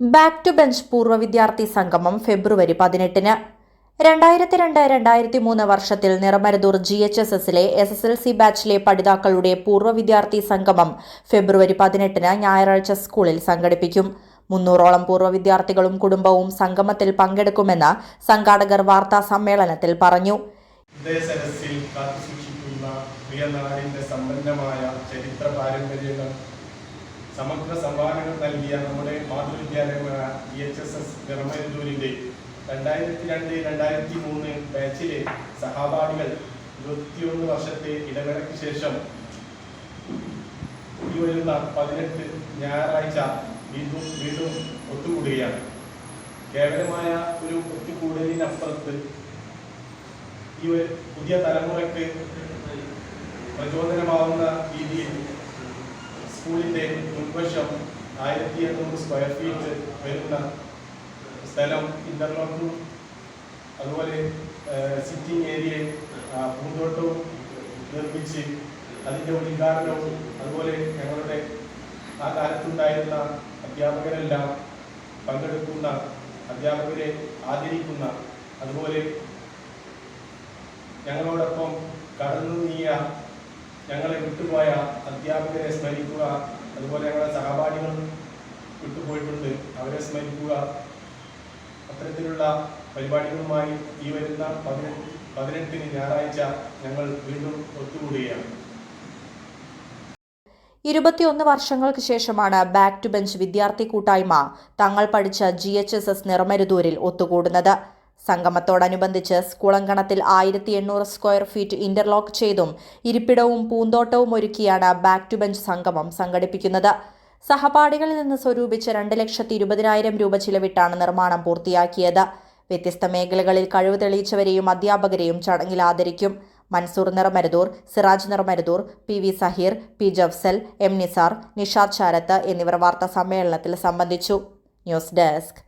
Back to bench പൂർവ വിദ്യാർത്ഥി സംഗമം ഫെബ്രുവരി പതിനെട്ടിന്. രണ്ടായിരത്തി രണ്ട് രണ്ടായിരത്തി മൂന്ന് വർഷത്തിൽ നിറമരുതൂർ ജി എച്ച് എസ് എസിലെ എസ് എസ് എൽ സി ബാച്ചിലെ പഠിതാക്കളുടെ പൂർവ വിദ്യാർത്ഥി സംഗമം ഫെബ്രുവരി പതിനെട്ടിന് ഞായറാഴ്ച സ്കൂളിൽ സംഘടിപ്പിക്കും. മുന്നൂറോളം പൂർവ വിദ്യാർത്ഥികളും കുടുംബവും സംഗമത്തിൽ പങ്കെടുക്കുമെന്ന് സംഘാടകർ വാർത്താ സമ്മേളനത്തിൽ പറഞ്ഞു. സമ്പന്നമായ ചരിത്ര പാരമ്പര്യങ്ങൾ സമഗ്ര സംഭാവനകൾ നൽകിയ നമ്മുടെ മാതൃവിദ്യാലയമായ ഇ എച്ച് എസ് എസ് നിറമരുതൂരിന്റെ രണ്ടായിരത്തി രണ്ട് രണ്ടായിരത്തി മൂന്ന് ബാച്ചിലെ സഹപാഠികൾ ഇരുപത്തിയൊന്ന് വർഷത്തെ ഇടവേളയ്ക്ക് ശേഷം ഈ വരുന്ന പതിനെട്ട് ഞായറാഴ്ച വീണ്ടും വീണ്ടും ഒത്തുകൂടുകയാണ്. കേവലമായ ഒരു ഒത്തുകൂടലിനപ്പുറത്ത് ഈ പുതിയ തലമുറയ്ക്ക് പ്രചോദനമാവുന്ന രീതിയിൽ സ്കൂളിന്റെ മുൻവശം ആയിരത്തി എണ്ണൂറ് സ്ക്വയർ ഫീറ്റ് വരുന്ന സ്ഥലം ഇന്റർലോക്ക് അതുപോലെ സിറ്റിംഗ് ഏരിയയും ആ, പൂന്തോട്ടവും നിർമ്മിച്ച് അതിന്റെ ഉദ്ഘാടനവും അതുപോലെ ഞങ്ങളുടെ ആ കാലത്തുണ്ടായിരുന്ന അധ്യാപകരെല്ലാം പങ്കെടുക്കുന്ന അധ്യാപകരെ ആദരിക്കുന്ന അതുപോലെ ഞങ്ങളോടൊപ്പം കടന്നു നീയ ഞങ്ങളെ വിട്ടുപോയ അധ്യാപകരെ സ്മരിക്കുക അതുപോലെ ഞങ്ങളുടെ സഹപാഠികൾ വിട്ടുപോയിട്ടുണ്ട്. അവരെ സ്മരിക്കുക. അത്തരത്തിലുള്ള പരിപാടികളുമായി ഈ വരുന്ന പതിനെട്ട് പതിനെട്ടിന് ഞായറാഴ്ച ഞങ്ങൾ വീണ്ടും ഒത്തുകൂടുകയാണ്. ഇരുപത്തിയൊന്ന് വർഷങ്ങൾക്ക് ശേഷമാണ് ബാക്ക് ടു ബെഞ്ച് വിദ്യാർത്ഥി കൂട്ടായ്മ തങ്ങൾ പഠിച്ച ജി എച്ച് എസ് എസ് നിറമരുതൂരിൽ ഒത്തുകൂടുന്നത്. സംഗമത്തോടനുബന്ധിച്ച് സ്കൂളങ്കണത്തിൽ ആയിരത്തി എണ്ണൂറ് സ്ക്വയർ ഫീറ്റ് ഇന്റർലോക്ക് ചെയ്തും ഇരിപ്പിടവും പൂന്തോട്ടവും ഒരുക്കിയാണ് ബാക്ക് ടു ബെഞ്ച് സംഗമം സംഘടിപ്പിക്കുന്നത്. സഹപാഠികളിൽ നിന്ന് സ്വരൂപിച്ച് രണ്ട് ലക്ഷത്തി ഇരുപതിനായിരം രൂപ ചിലവിട്ടാണ് നിർമ്മാണം പൂർത്തിയാക്കിയത്. വ്യത്യസ്ത മേഖലകളിൽ കഴിവ് തെളിയിച്ചവരെയും അധ്യാപകരെയും ചടങ്ങിൽ ആദരിക്കും. Mansoor Niramaruthur Siraj Niramaruthur P V Saheer P Jafsal M Nisar Nishad Sharath എന്നിവർ വാർത്താ സമ്മേളനത്തിൽ സംബന്ധിച്ചു. News desk.